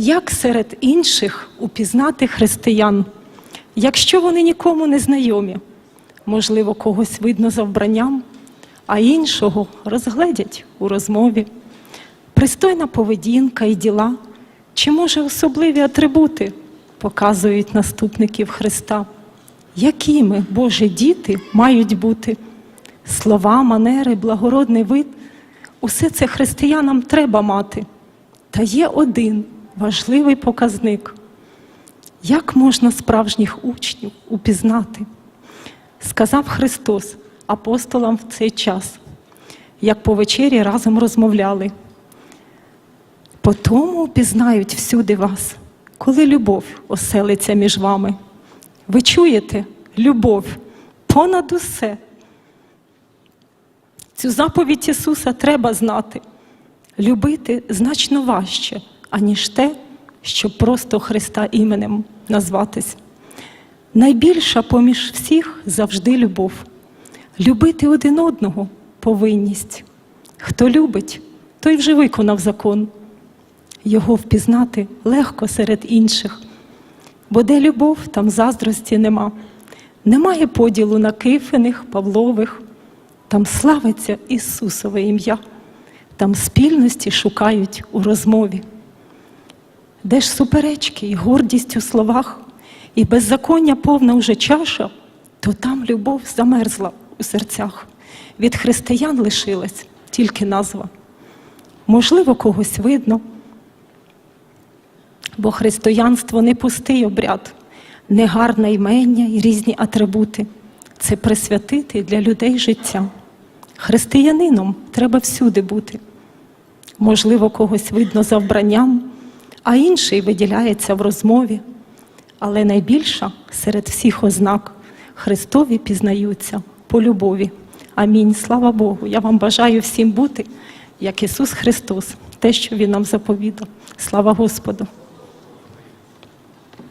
Як серед інших упізнати християн, якщо вони нікому не знайомі? Можливо, когось видно за вбранням, а іншого розгледять у розмові. Пристойна поведінка і діла, чи може особливі атрибути показують наступників Христа? Якими Божі діти мають бути? Слова, манери, благородний вид усе це християнам треба мати. Та є один важливий показник. Як можна справжніх учнів упізнати? Сказав Христос апостолам в цей час, як по вечері разом розмовляли. По тому упізнають всюди вас, коли любов оселиться між вами. Ви чуєте любов понад усе. Цю заповідь Ісуса треба знати. Любити значно важче, аніж те, щоб просто Христа іменем назватись. Найбільша поміж всіх завжди любов. Любити один одного повинність. Хто любить, той вже виконав закон. Його впізнати легко серед інших. Бо де любов, там заздрості нема. Немає поділу на кифених, Павлових. Там славиться Ісусове ім'я, там спільності шукають у розмові. Де ж суперечки і гордість у словах, і беззаконня повна уже чаша, то там любов замерзла у серцях. Від християн лишилась тільки назва. Можливо, когось видно, бо християнство не пустий обряд, не гарне імення і різні атрибути. Це присвятити для людей життя. Християнином треба всюди бути. Можливо, когось видно за вбранням, а інший виділяється в розмові. Але найбільша серед всіх ознак Христові пізнаються по любові. Амінь. Слава Богу. Я вам бажаю всім бути, як Ісус Христос, те, що Він нам заповідав. Слава Господу!